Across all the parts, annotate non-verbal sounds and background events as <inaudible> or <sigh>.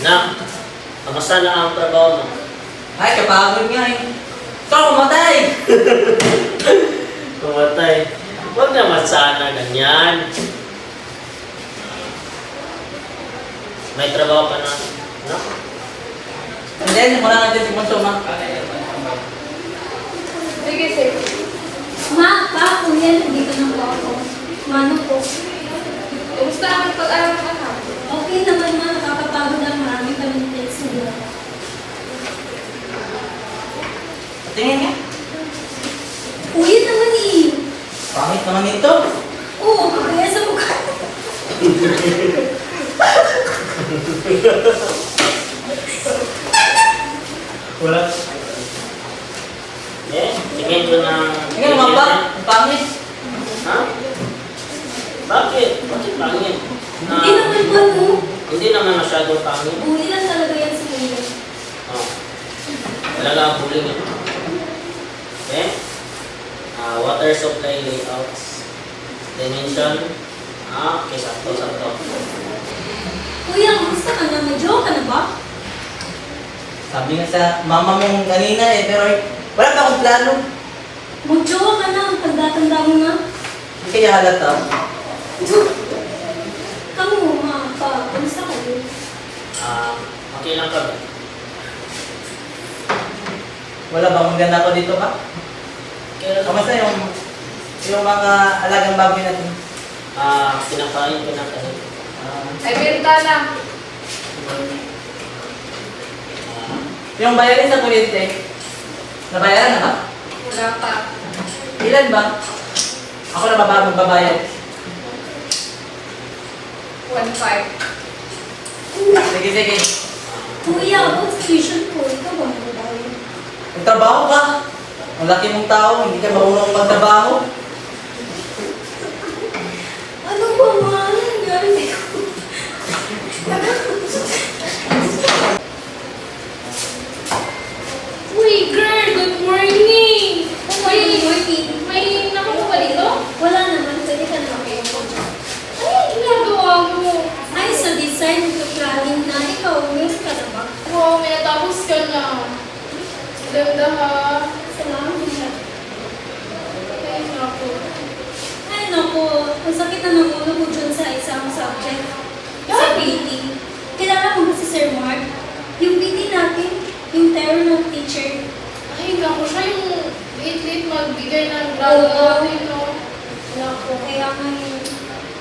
Nak, kamusta na ang trabaho mo? Ay, kapagod nga eh. Ikaw, kumatay! <laughs> Pumatay. Huwag naman sana ganyan. May trabaho pa na. No? And then, wala natin si Ponso, ma. Sige, sige. Ma, pa, kuya, nandito na po ako. Mano po. Kumusta ang pag-aaral ng anak? Okay naman ma, nakakapagod ang marami kami text nila. Tingin nga. Kuya naman eh. Pangit naman ito. Oo, kaya sa mukha. Wala. Eh, tingin ko ng... Tingnan mo ba? Ang pangit. Ha? Bakit? Bakit pangit? Na, Hindi naman masyadong pangit. Uli lang talaga yan si kuya. Oh. Talaga ang huling yun. Okay? Ah, water supply layouts. Dimension. Ah, okay, sakto, sakto. Kuya, kumusta ka na? May joke ka na ba? Sabi nga sa mama mong kanina eh, pero wala pa akong plano. Mag-joke ka na, ang tanda-tanda mo na. Hindi kaya halata. Kamu, ma, pa, kumusta ka din? Ah, okay lang ka ba? Wala ba akong ganda ko dito ba? Okay lang Kamusta yung yung mga alagang baboy natin? Ah, pinakain, pinakain. Ah, Ay, bintana. Ah, yung bayarin sa kuryente, nabayaran na ba? Wala pa. Ilan ba? Ako na ba magbabayad? 1.5. Sige, sige. Kuya, sa tuition ko, ikaw ba nagbabayad? Magtrabaho ka. Ang laki mong tao, hindi ka marunong magtrabaho. Ano ba, ma? Ano nangyari ko? Uy, girl! Good morning! May morning. May nakuha ba dito? Wala naman, pwede ka na okay. Ano yung ginagawa mo? Ay, sa design ko planning na ikaw, meron ka na ba? Wow, may natapos ka na. Ganda ha. Salamat. Ay, naku. Ay, naku, ang sakit na ng ulo ko dyan sa isang subject. Sa PT. Kilala mo ba si Sir Mark? Yung PT natin, yung terror ng teacher. Ay, naku. Siya yung late-late natin, no? Naku. Kaya nga yung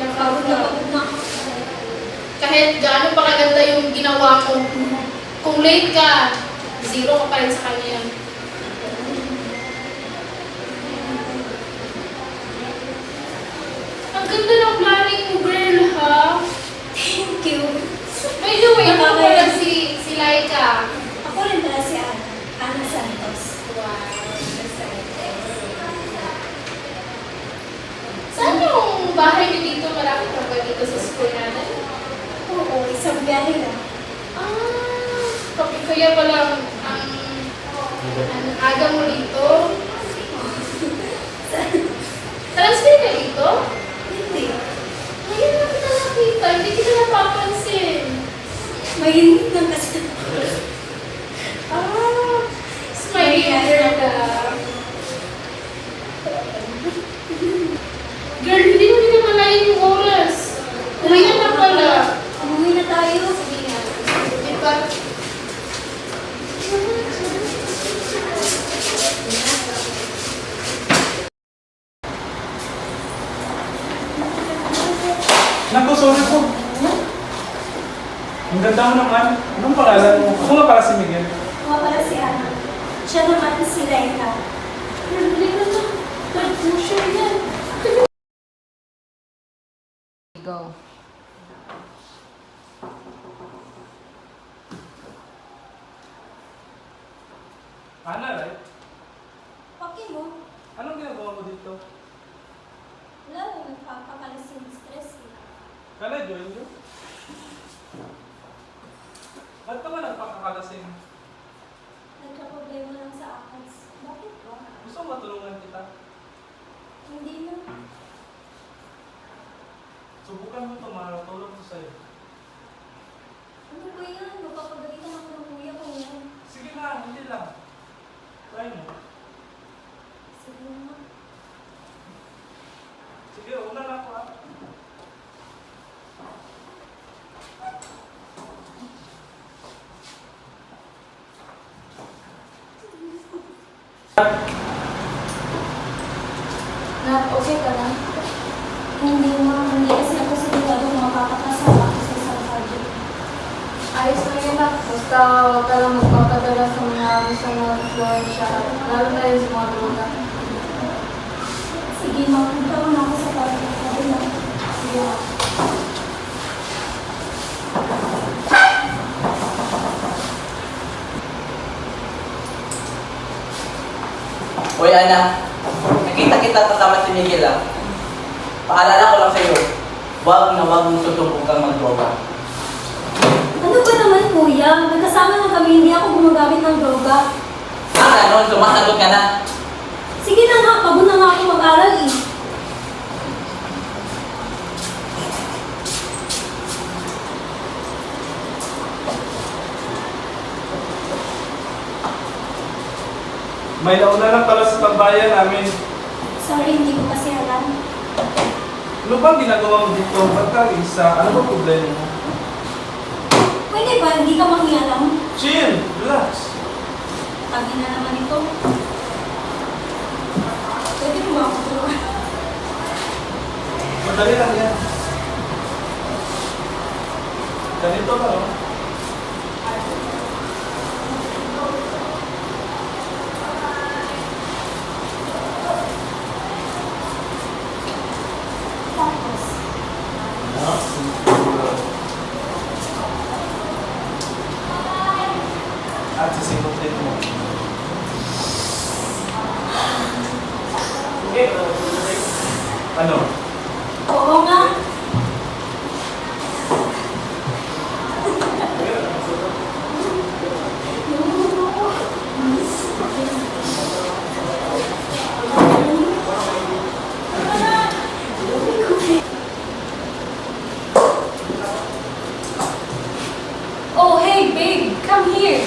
Napagod pagod na pagod na ako. Kahit gaano pa kaganda yung ginawa mo, kung late ka, zero ka pa rin sa kanya. Ang ganda ng planning mo, girl, ha? Thank you. By the way, ako pala si, si Laika. Ako rin pala si Ana. Ana Santos. Wow, Saan yung bahay niyo dito? Malapit na ba dito sa school natin? Oo, isang biyahe lang. Ah, kapag kaya pala ang, ang, aga mo dito. <laughs> Transfer ka dito? Hindi. Ngayon lang kita nakita, hindi kita napapansin. Mahinig lang kasi. Ah, smiley girl ka. Girl, hindi mo din namalayan yung oras. Uwi na pala. Go. Ana, right? Okay mo. Anong ginagawa mo dito? Wala mo, nagpapakalasing stress eh. Kala, join nyo? Ba't ka ba nagpapakalasing? Nagka-problema lang sa akin. Bakit ba? Gusto mo matulungan kita? Hindi na. Subukan mo ito, makakatulong ko sa'yo. Ano ba yan? Magpapagalitan ako ng kuya ko. Sige na, hindi lang. Try mo. Sige na. Sige, una na ako ha. Na, okay ka lang? Hindi mo Na na. Basta huwag ka lang magpapadala sa mga gusto mo influensya. Lalo na yun sa mga droga. Sige ma, punta ko na ako sa subject. Sabi na. Sige. Hoy, Ana. Nakita kita kasama si Miguel, ah. Paalala ko lang sa'yo. Huwag na huwag mong susubok kang magdroga. Naman kuya? Nagkasama na kami, hindi ako gumagamit ng droga. Ah, ganon. Sumasagot ka na. Sige na nga, pagod na nga ako mag-aral eh. May nauna lang pala sa tambayan namin. Sorry, hindi ko kasi alam. Ano bang ginagawa mo dito? Pagka isa, ano ba problema mo? Ba, hindi ka mangyalam? Chill, relax. Tagi na naman ito. Pwede mo ba ako tulungan? Madali lang yan. Ganito lang, oh. Tapos, At sa single plate mo. Ano? oo nga. Oh, hey babe, come here.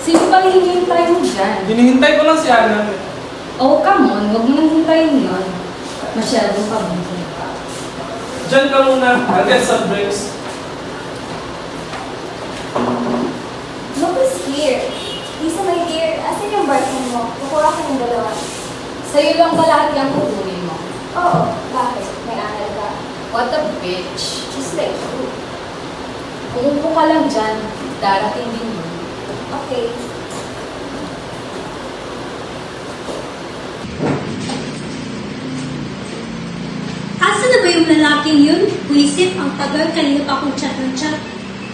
Sino ba hinihintay mo dyan? Hinihintay ko lang si Ana. Oh, come on, huwag mo nang hintayin yun. Masyadong pabuntin ka. Diyan ka muna. Get some drinks. Look who's here. Lisa, my dear, asan yung barking mo? Kukuha ko ng dalawa. Sa'yo lang ba lahat yung kukunin mo? Oo, bakit? May anal ka. What a bitch. Just like you. Kung upo ka lang dyan, darating din yun. Okay. Asa na ba yung lalaking yun? Buisit, ang tagal, kanina pa akong chat ng chat.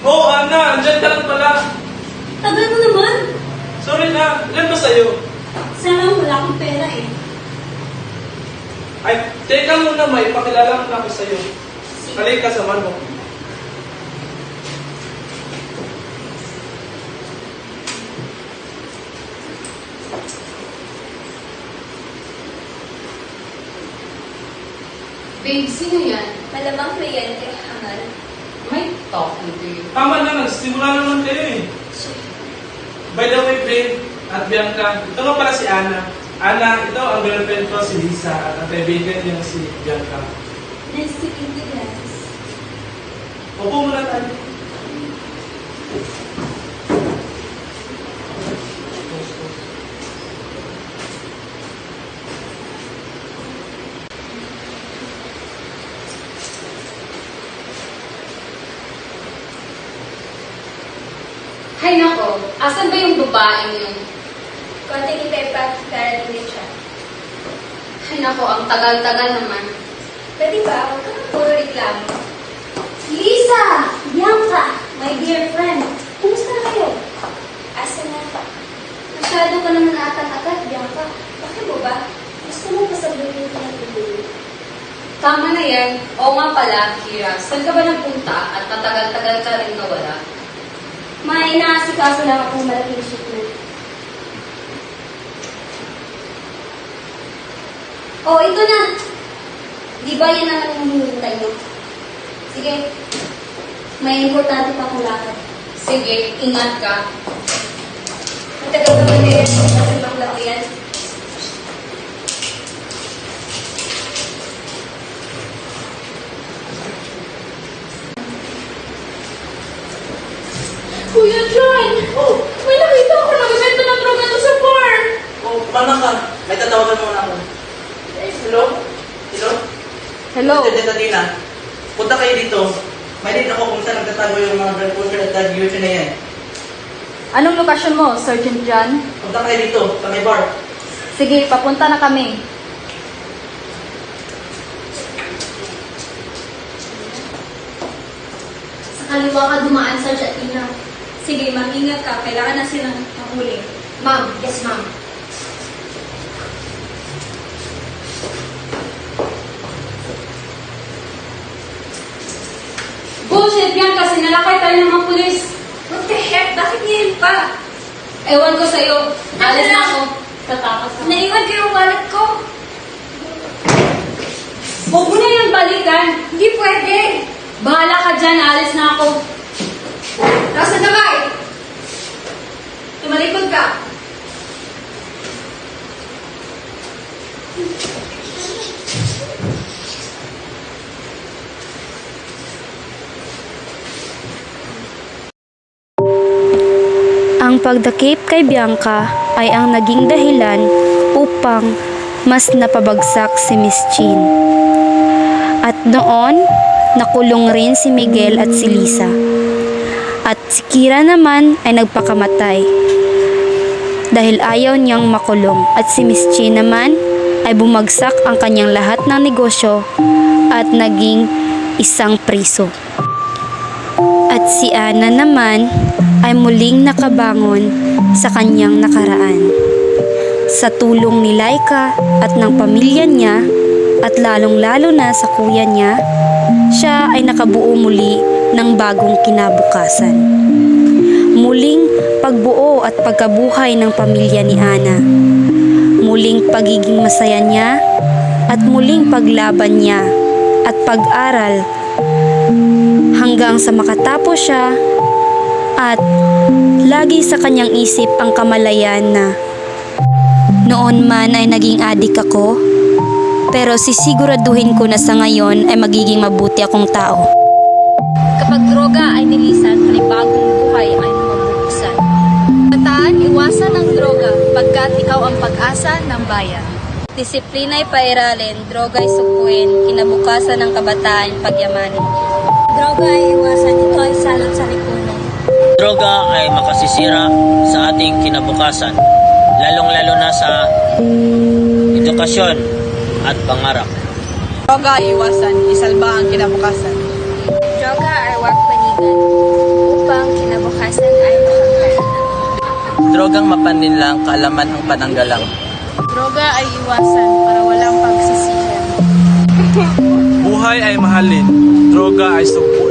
Oh, Ana! Andyan ka lang pala. Tagal mo naman. Sorry na. Ilan ba sa'yo? Sana wala akong pera eh. Ay, teka muna, may pakilala ko na ako sa'yo. Halika sa mo. Babe, sino yan? Malamang kliyente, hangal. May talking to you. Tama na, nagsimula naman kayo eh. By the way, babe, at Bianca, ito nga pala si Ana. Ana, ito ang girlfriend ko, si Lisa, at ang kaibigan niya si Bianca. Nice to meet you guys. Upo muna tayo. Hay nako, asan ba yung babaeng yun? Konting darating din siya. Hay nako, ang tagal-tagal naman. Pwede ba? Huwag ka nang puro reklamo. Lisa! Bianca! My dear friend! Kumusta na kayo? Asa na pa? Masyado ka naman atang-agat, Bianca. Bakit mo ba? Gusto mo pasabuhin ka ng bibili? Tama na yan. Oo nga pala, Kira. Saan ka ba nagpunta at natagal-tagal ka rin nawala? May naasikaso lang akong malaking shipment. Oh, ito na! Di ba yan naman yung hinihintay niyo? Sige, may importante pa akong lakad. Sige, ingat ka. Matagal naman na yan. Kasi maglaki yan. Kuya John! Oh, May nakita ako nagbibenta ng droga doon sa farm! oh, paano ka? May tatawagan muna ako. Hello? Hello? Hello? Tita Dina, punta kayo dito. May din ako kung saan nagtatago yung mga blood culture at blood urination na yan. Anong lokasyon mo, Sergeant John? Punta kayo dito, sa may bar. Sige, papunta na kami. Sa kaliwa ka dumaan, Sarge at Ina. Sige, ma'am, ingat ka. Kailangan na silang mahuli. Ma'am, yes ma'am. Bullshit, Bianca! Sinalakay tayo ng mga pulis! What the heck? Bakit ngayon pa? Ewan ko sa'yo. Alis na ako. Tatakas na. Naiwan ko yung wallet ko. Huwag mo na yan balikan. Hindi pwede. Bahala ka dyan. Alis na ako. Nasa damay. Tumalikod ka. Ang pagdakip kay Bianca ay ang naging dahilan upang mas napabagsak si Miss Chin. At noon, nakulong rin si Miguel at si Lisa. Kira naman ay nagpakamatay dahil ayaw niyang makulong at si Miss Chin naman ay bumagsak ang kanyang lahat ng negosyo at naging isang priso. At si Ana naman ay muling nakabangon sa kanyang nakaraan. Sa tulong ni Laika at ng pamilya niya at lalong-lalo na sa kuya niya, siya ay nakabuo muli ng bagong kinabukasan. Muling pagbuo at pagkabuhay ng pamilya ni Ana. Muling pagiging masaya niya at muling paglaban niya at pag-aral hanggang sa makatapos siya at lagi sa kanyang isip ang kamalayan na noon man ay naging adik ako pero sisiguraduhin ko na sa ngayon ay magiging mabuti akong tao. Kapag droga ay nilisan, panibagong buhay ay mamubuksan. Bataan, iwasan ang droga pagkat ikaw ang pag-asa ng bayan. Disiplina'y pairalin, droga'y sukuin, kinabukasan ng kabataan pagyamanin. Droga ay iwasan. Ito ay salot sa lipunan. Droga ay makasisira sa ating kinabukasan, lalong-lalo na sa edukasyon at pangarap. Droga iwasan, isalba ang kinabukasan. Droga ay wag panigan upang kinabukasan ay makangkal. Drogang mapaninlang, kaalaman ang pananggalang. Droga ay iwasan para walang pagsisihan. Buhay ay mahalin. Droga ay sukuin.